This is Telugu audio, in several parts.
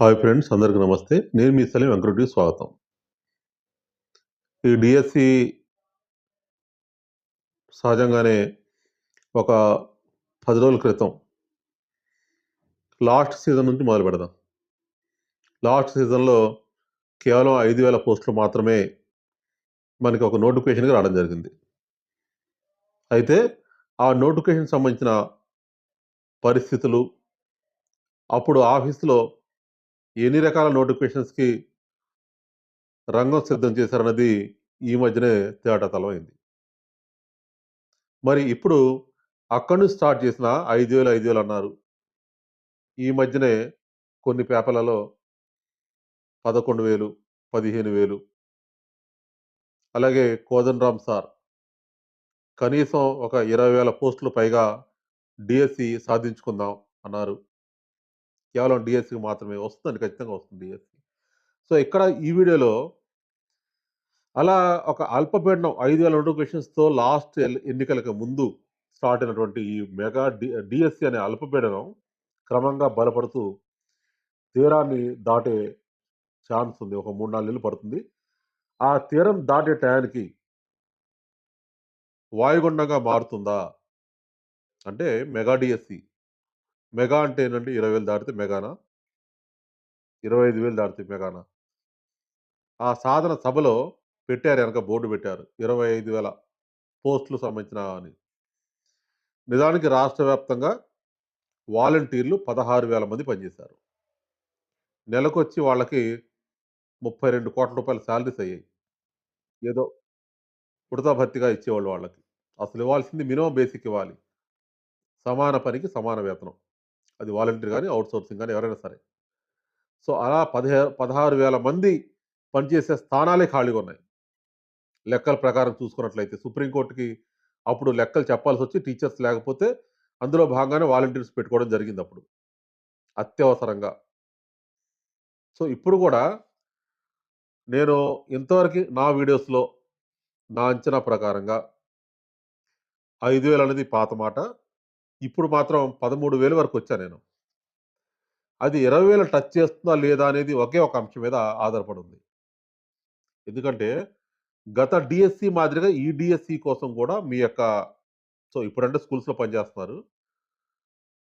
హాయ్ ఫ్రెండ్స్ అందరికీ నమస్తే. నేను మీ సలీం వెంకటరెడ్డి స్వాగతం. ఈ డిఎస్సి సహజంగానే ఒక పది రోజుల క్రితం లాస్ట్ సీజన్ నుంచి మొదలు పెడదాం. లాస్ట్ సీజన్లో కేవలం ఐదు వేల పోస్టులు మాత్రమే మనకి ఒక నోటిఫికేషన్గా రావడం జరిగింది. అయితే ఆ నోటిఫికేషన్ సంబంధించిన పరిస్థితులు అప్పుడు ఆఫీస్లో ఎన్ని రకాల నోటిఫికేషన్స్కి రంగం సిద్ధం చేశారన్నది ఈ మధ్యనే తేటతలమైంది మరి ఇప్పుడు అక్కడి నుంచి స్టార్ట్ చేసిన ఐదు వేలు ఐదు వేలు అన్నారు. ఈ మధ్యనే కొన్ని పేపర్లలో పదకొండు వేలు పదిహేను వేలు అలాగే కోదండరామ్ సార్ కనీసం ఒక ఇరవై వేల పోస్టులు పైగా డిఎస్సి సాధించుకుందాం అన్నారు. కేవలం డిఎస్సికి మాత్రమే వస్తుందండి ఖచ్చితంగా వస్తుంది డిఎస్సి సో ఇక్కడ ఈ వీడియోలో అలా ఒక అల్పపీడనం ఐదు వేల నోటిఫికేషన్స్తో లాస్ట్ ఎన్నికలకు ముందు స్టార్ట్ అయినటువంటి ఈ మెగా డి డిఎస్సి అనే అల్పపీడనం క్రమంగా బలపడుతూ తీరాన్ని దాటే ఛాన్స్ ఉంది. ఒక మూడు నాలుగు నెలలు పడుతుంది. ఆ తీరం దాటే టయానికి వాయుగుండంగా మారుతుందా? అంటే మెగా డిఎస్సి మెగా అంటే ఏంటంటే ఇరవై వేలు దాటితే మెగానా? ఇరవై ఐదు వేలు దాటితే మెగానా? ఆ సాధన సభలో పెట్టారు వెనక బోర్డు పెట్టారు. ఇరవై ఐదు వేల పోస్టులు సంబంధించిన అని. నిజానికి రాష్ట్ర వ్యాప్తంగా వాలంటీర్లు పదహారు వేల మంది పనిచేశారు. నెలకొచ్చి వాళ్ళకి ముప్పై రెండు కోట్ల రూపాయల శాలరీస్ అయ్యాయి. ఏదో ఉడతా భర్తీగా ఇచ్చేవాళ్ళు వాళ్ళకి. అసలు ఇవ్వాల్సింది మినిమం బేసిక్ ఇవ్వాలి. సమాన పనికి సమాన వేతనం. అది వాలంటీర్ కానీ అవుట్సోర్సింగ్ కానీ ఎవరైనా సరే. సో అలా పదిహే పదహారు వేల మంది పనిచేసే స్థానాలే ఖాళీగా ఉన్నాయి. లెక్కల ప్రకారం చూసుకున్నట్లయితే సుప్రీంకోర్టుకి అప్పుడు లెక్కలు చెప్పాల్సి వచ్చి టీచర్స్ లేకపోతే అందులో భాగంగానే వాలంటీర్స్ పెట్టుకోవడం జరిగింది అప్పుడు. అత్యవసరంగా. సో ఇప్పుడు కూడా నేను ఇంతవరకు నా వీడియోస్లో నా అంచనా ప్రకారంగా ఐదు వేలు అనేది పాత మాట. ఇప్పుడు మాత్రం పదమూడు వేలు వరకు వచ్చా నేను. అది ఇరవై వేలు టచ్ చేస్తుందా లేదా అనేది ఒకే ఒక అంశం మీద ఆధారపడి ఉంది ఎందుకంటే గత డిఎస్సి మాదిరిగా ఈ డిఎస్సి కోసం కూడా మీ యొక్క సో ఇప్పుడంటే స్కూల్స్లో పనిచేస్తున్నారు.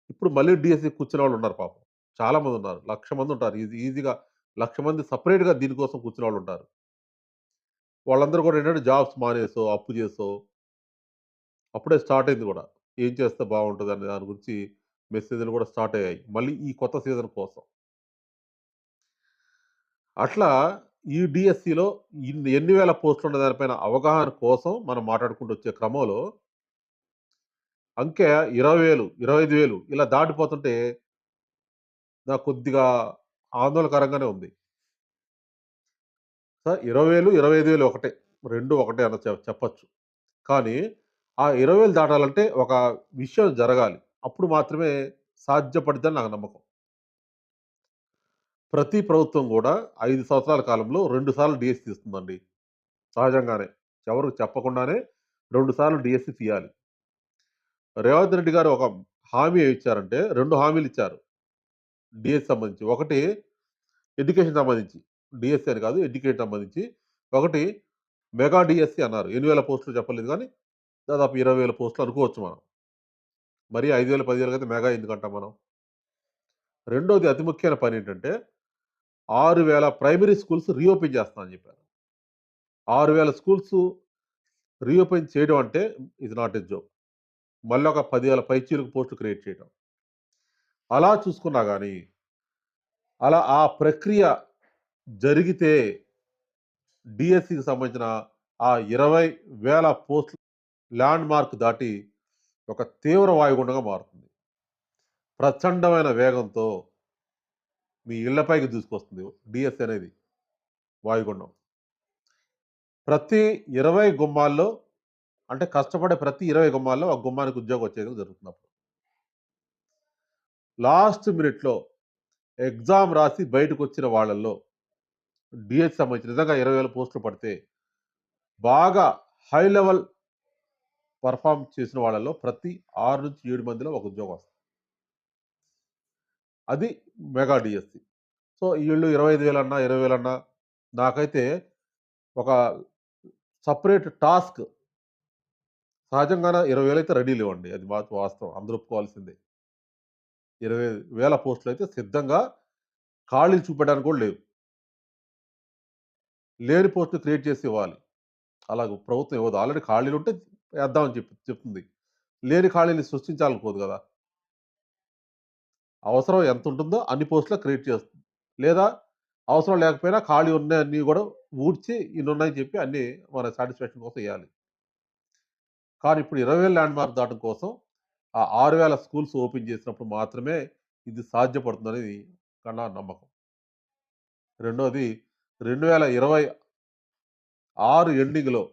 ఇప్పుడు మళ్ళీ డిఎస్సి కూర్చునే వాళ్ళు ఉన్నారు పాపం. చాలామంది ఉన్నారు. లక్ష మంది ఉంటారు. ఈజీ ఈజీగా లక్ష మంది సపరేట్గా దీనికోసం కూర్చునే వాళ్ళు ఉంటారు. వాళ్ళందరూ కూడా ఏంటంటే జాబ్స్ మానేసో అప్పు చేసో అప్పుడే స్టార్ట్ అయింది కూడా. ఏం చేస్తే బాగుంటుంది అనే దాని గురించి మెసేజ్లు కూడా స్టార్ట్ అయ్యాయి. మళ్ళీ ఈ కొత్త సీజన్ కోసం. అట్లా ఈ డిఎస్సిలో ఇన్ని ఎన్ని వేల పోస్టులు ఉన్న దానిపైన అవగాహన కోసం మనం మాట్లాడుకుంటూ వచ్చే క్రమంలో అంకె ఇరవై వేలు ఇరవై ఐదు వేలు ఇలా దాటిపోతుంటే నాకు కొద్దిగా ఆందోళనకరంగానే ఉంది. సార్ ఇరవై వేలు ఇరవై ఐదు వేలు ఒకటే రెండు ఒకటే అన్న చెప్పచ్చు చెప్పొచ్చు. కానీ ఆ ఇరవై వేలు దాటాలంటే ఒక విషయం జరగాలి. అప్పుడు మాత్రమే సాధ్యపడిద్దని నాకు నమ్మకం. ప్రతి ప్రభుత్వం కూడా ఐదు సంవత్సరాల కాలంలో రెండు సార్లు డిఎస్సి తీస్తుందండి. సహజంగానే. ఎవరు చెప్పకుండానే రెండు సార్లు డిఎస్సి తీయాలి. రేవంత్ రెడ్డి గారు ఒక హామీ ఇచ్చారంటే రెండు హామీలు ఇచ్చారు. డిఎస్సి సంబంధించి. ఒకటి ఎడ్యుకేషన్ సంబంధించి. డిఎస్సి అని కాదు ఎడ్యుకేషన్ సంబంధించి. ఒకటి మెగా డిఎస్సి అన్నారు. ఎన్ని వేల పోస్టులు చెప్పలేదు కానీ దాదాపు ఇరవై వేల పోస్టులు అనుకోవచ్చు మనం. మరి ఐదు వేల పదివేలు అయితే మెగా ఎందుకంటాం మనం. రెండోది అతి ముఖ్యమైన పని ఏంటంటే ఆరు వేల ప్రైమరీ స్కూల్స్ రీఓపెన్ చేస్తామని చెప్పారు. ఆరు వేల స్కూల్స్ రీఓపెన్ చేయడం అంటే ఇది నాట్ ఎ జోక్. మళ్ళీ ఒక పదివేల పైచీలకు పోస్టు క్రియేట్ చేయడం అలా చూసుకున్నా కానీ అలా ఆ ప్రక్రియ జరిగితే డిఎస్సికి సంబంధించిన ఆ ఇరవై వేల పోస్ట్ ల్యాండ్ మార్క్ దాటి ఒక తీవ్ర వాయుగుండంగా మారుతుంది. ప్రచండమైన వేగంతో మీ ఇళ్ళపైకి దూసుకొస్తుంది డిఎస్ అనేది వాయుగుండం. ప్రతి ఇరవై గుమ్మాల్లో అంటే కష్టపడే ప్రతి ఇరవై గుమ్మాల్లో ఒక గుమ్మానికి ఉద్యోగం వచ్చేది జరుగుతున్నప్పుడు. లాస్ట్ మినిట్లో ఎగ్జామ్ రాసి బయటకు వచ్చిన వాళ్ళల్లో డిఎస్ సంబంధించి నిజంగా ఇరవై వేల పోస్టులు పడితే బాగా హై లెవెల్ పర్ఫామ్ చేసిన వాళ్ళలో ప్రతి ఆరు నుంచి ఏడు మందిలో ఒక ఉద్యోగం వస్తుంది అది మెగా డిఎస్సి సో, ఈళ్ళు 25,000 అన్నా, 20,000 అన్నా నాకైతే ఒక సపరేట్ టాస్క్ సహజంగానే ఇరవై వేలు అయితే రెడీ లేవండి. అది మాత్రం వాస్తవం. అందరూ ఒప్పుకోవాల్సిందే. 20,000 పోస్టులయితే సిద్ధంగా ఖాళీలు చూపెట్టడానికి కూడా లేవు. లేని పోస్టులు క్రియేట్ చేసి ఇవ్వాలి. అలాగే ప్రభుత్వం ఇవ్వదు. ఆల్రెడీ ఖాళీలు ఉంటే వేద్దామని చెప్పి చెప్తుంది. లేని ఖాళీని సృష్టించాలనుకోదు కదా అవసరం ఎంత ఉంటుందో అన్ని పోస్టులు క్రియేట్ చేస్తుంది. లేదా అవసరం లేకపోయినా ఖాళీ ఉన్నాయన్నీ కూడా ఊడ్చి ఇన్నున్నాయని చెప్పి అన్నీ మన సాటిస్ఫాక్షన్ కోసం ఇయ్యాలి. కానీ ఇప్పుడు ఇరవై వేల ల్యాండ్ మార్క్ దాటం కోసం ఆ ఆరు వేల స్కూల్స్ ఓపెన్ చేసినప్పుడు మాత్రమే ఇది సాధ్యపడుతుందనేది నా నమ్మకం. రెండోది 2026 ఎండింగ్‌లో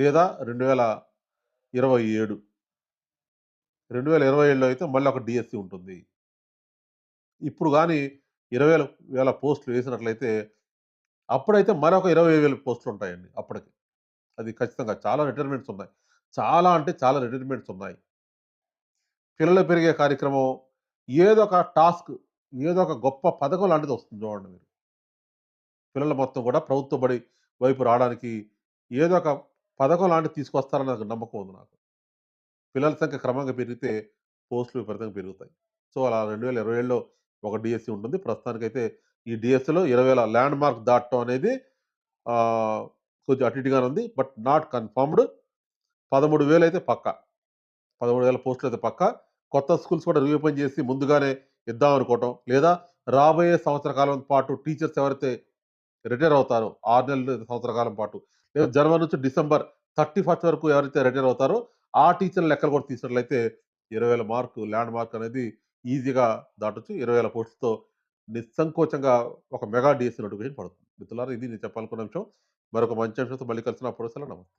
లేదా 2027 2027లో అయితే మళ్ళీ ఒక డిఎస్సి ఉంటుంది. ఇప్పుడు కానీ ఇరవై వేల పోస్టులు వేసినట్లయితే అప్పుడైతే మరొక ఇరవై వేల పోస్టులు ఉంటాయండి అప్పటికి. అది ఖచ్చితంగా. చాలా రిటైర్మెంట్స్ ఉన్నాయి. చాలా అంటే చాలా రిటైర్మెంట్స్ ఉన్నాయి. పిల్లలు పెరిగే కార్యక్రమం ఏదో ఒక టాస్క్, ఏదో ఒక గొప్ప పథకం లాంటిది వస్తుంది చూడండి మీరు. పిల్లలు మొత్తం కూడా ప్రభుత్వ బడి వైపు రావడానికి ఏదో ఒక పథకం లాంటిది తీసుకొస్తారని నాకు నమ్మకం ఉంది నాకు. పిల్లల సంఖ్య క్రమంగా పెరిగితే పోస్టులు విపరీతంగా పెరుగుతాయి. సో, అలా 2027లో ఒక డిఎస్సి ఉంటుంది. ప్రస్తుతానికైతే ఈ డిఎస్సిలో ఇరవై వేల ల్యాండ్ మార్క్ దాటం అనేది కొంచెం అటు ఇటుగానే ఉంది. But not confirmed. 13,000 అయితే పక్కా. 13,000 పోస్టులయితే పక్కా. కొత్త స్కూల్స్ కూడా రీఓపెన్ చేసి ముందుగానే ఇద్దాం అనుకోవటం. లేదా రాబోయే సంవత్సర కాలం పాటు టీచర్స్ ఎవరైతే రిటైర్ అవుతారో 6 నెలలు, సంవత్సర కాలం పాటు లేదా జనవరి నుంచి డిసెంబర్ 31 వరకు ఎవరైతే రిటైర్ అవుతారో ఆ టీచర్ లెక్కలు కూడా తీసినట్లయితే 20,000 మార్క్ ల్యాండ్ మార్క్ అనేది ఈజీగా దాటొచ్చు. ఇరవై వేల పోస్టులతో నిస్సంకోచంగా ఒక మెగా డిఎస్ నోటిఫికేషన్ పడుతుంది. మిత్రులారా ఇది నేను చెప్పాలనుకున్న అంశం. మరొక మంచి అంశంతో మళ్ళీ కలిసిన అప్పటి వరకు నమస్తే.